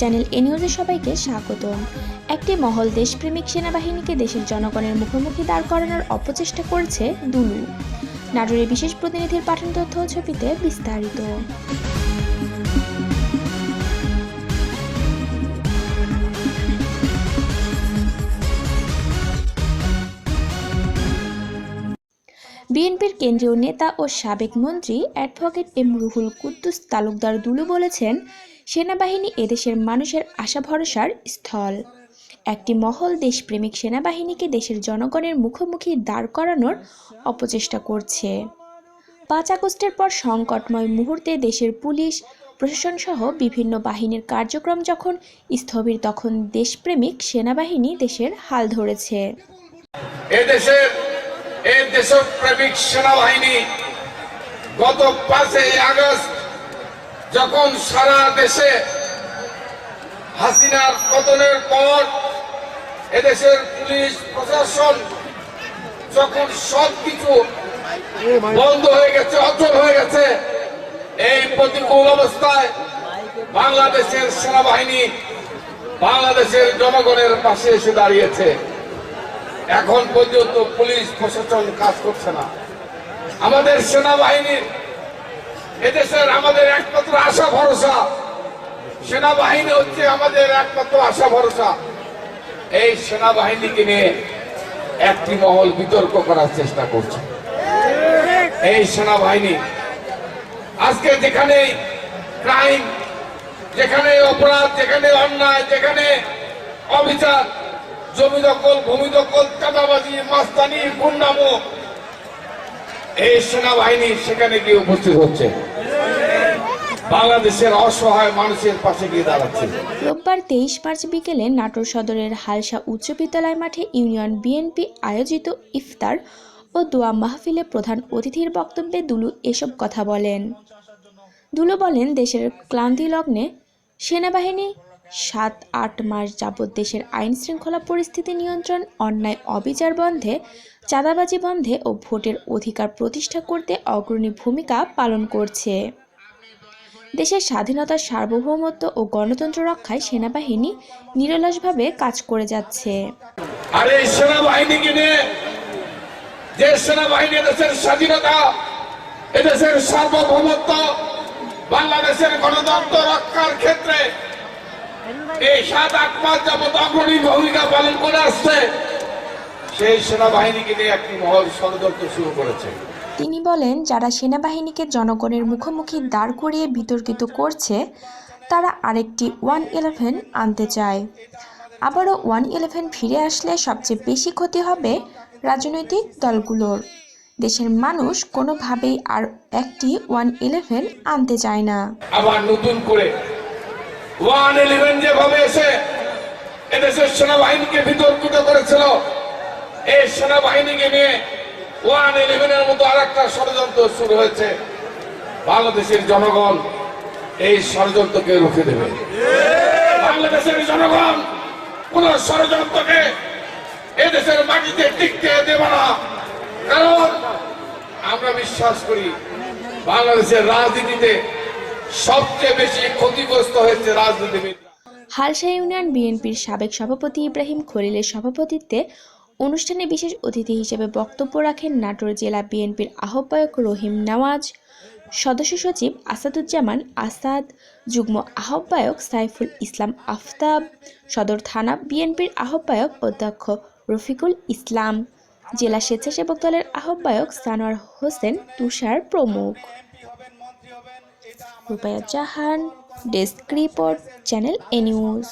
Channel এ নিউজে সবাইকে স্বাগতম। একটি মহল দেশপ্রেমিক সেনাবাহিনীকে দেশের জনগণের মুখোমুখি দাঁড় করানোর অপচেষ্টা করছে দুলু। নাটোরের বিশেষ প্রতিনিধির পাঠানো তথ্য ছবিতে বিস্তারিত। বিএনপির কেন্দ্রীয় নেতা ও সাবেক মন্ত্রী অ্যাডভোকেট এম রুহুল কুদ্দুস তালুকদার দুলু বলেছেন সেনাবাহিনী এদেশের মানুষের আশা ভরসার স্থল। একটি মহল দেশপ্রেমিক সেনাবাহিনীকে দেশের জনগণের মুখোমুখি দাঁড় করানোর অপচেষ্টা করছে। পাঁচ আগস্টের পর সংকটময় মুহূর্তে দেশের পুলিশ প্রশাসন সহ বিভিন্ন বাহিনীর কার্যক্রম যখন স্থবির, তখন দেশপ্রেমিক সেনাবাহিনী দেশের হাল ধরেছে। এই দেশপ্রেমিক সেনাবাহিনী গত পাঁচই আগস্ট যখন সারা দেশে হাসিনার পতনের পর এদেশের পুলিশ প্রশাসন যখন সবকিছু বন্ধ হয়ে গেছে, অচল হয়ে গেছে, এই প্রতিকূল অবস্থায় বাংলাদেশের সেনাবাহিনী বাংলাদেশের জনগণের পাশে এসে দাঁড়িয়েছে। এখন পর্যন্ত পুলিশ প্রশাসন কাজ করছে না। আমাদের সেনাবাহিনীর এদেশের আমাদের একমাত্র আশা ভরসা। সেনাবাহিনী হচ্ছে আমাদের একমাত্র আশা ভরসা। এই সেনাবাহিনীকে নিয়ে একটি মহল বিতর্ক করার চেষ্টা করছে। এই সেনাবাহিনী, আজকে যেখানে ক্রাইম, যেখানে অপরাধ, যেখানে অন্যায়, যেখানে অবিচার, জমি দখল, ভূমি দখল, চাঁদাবাজি, মাস্তানি, গুন্ডামো, এই সেনাবাহিনী সেখানে গিয়ে উপস্থিত হচ্ছে। রোববার তেইশ মার্চ বিকেলে নাটোর সদরের হালসা উচ্চ বিদ্যালয় মাঠে ইউনিয়ন বিএনপি আয়োজিত ইফতার ও দোয়া মাহফিলে প্রধান অতিথির বক্তব্যে দুলু এসব কথা বলেন। দুলু বলেন, দেশের ক্লান্তি লগ্নে সেনাবাহিনী সাত আট মাস যাবৎ দেশের আইন শৃঙ্খলা পরিস্থিতি নিয়ন্ত্রণ, অন্যায়, অবিচার বন্ধে চাঁদাবাজি বন্ধে ও ভোটের অধিকার প্রতিষ্ঠা করতে অগ্রণী ভূমিকা পালন করছে। দেশের স্বাধীনতা সার্বভৌমত্ব ও গণতন্ত্র রক্ষায় সেনাবাহিনী নিরলসভাবে কাজ করে যাচ্ছে। সেনাবাহিনীকে নিয়ে যে সেনাবাহিনী দেশের স্বাধীনতা, এদেশের সার্বভৌমত্ব, বাংলাদেশের গণতন্ত্র রক্ষার ক্ষেত্রে এই সাত, আট মাস অগ্রণী ভূমিকা পালন করে আসছে। সেই সেনাবাহিনীকে নিয়ে একটি মহল ষড়যন্ত্র শুরু করেছে। তিনি বলেন যারা সেনাবাহিনীকে জনগণের মুখোমুখি দাঁড় করিয়ে বিতর্কিত করছে তারা আরেকটি ওয়ান ইলেভেন আনতে চায়। আবারও ওয়ান ইলেভেন ফিরে আসলে সবচেয়ে বেশি ক্ষতি হবে রাজনৈতিক দলগুলোর। দেশের মানুষ কোনোভাবেই আর একটি ওয়ান ইলেভেন আনতে চায় না। আবার নতুন করে ওয়ান ইলেভেন যেভাবে এসে এদেশের সেনাবাহিনীকে বিতর্কিত করেছিল এই সেনাবাহিনীকে নিয়ে ওয়ান ইলেভেনের মতো আর একটা ষড়যন্ত্র শুরু হয়েছে। বাংলাদেশের জনগণ এই ষড়যন্ত্রকে রুখে দেবে। বাংলাদেশের জনগণ কোন ষড়যন্ত্রকে এদেশের মাটিতে টিকতে দেব না। কারণ আমরা বিশ্বাস করি, বাংলাদেশের রাজনীতিতে সবচেয়ে বেশি ক্ষতিগ্রস্ত হয়েছে রাজনীতিবিদ হালসা ইউনিয়ন বিএনপির সাবেক সভাপতি ইব্রাহিম খলিলের সভাপতিত্বে অনুষ্ঠানে বিশেষ অতিথি হিসেবে বক্তব্য রাখেন নাটোর জেলা বিএনপির আহ্বায়ক রহিম নওয়াজ, সদস্য সচিব আসাদুজ্জামান আসাদ, যুগ্ম আহ্বায়ক সাইফুল ইসলাম আফতাব, সদর থানা বিএনপির আহ্বায়ক অধ্যক্ষ রফিকুল ইসলাম, জেলা স্বেচ্ছাসেবক দলের আহ্বায়ক সানোয়ার হোসেন তুষার প্রমুখ। Rupaya Jahan, desk report, channel A news.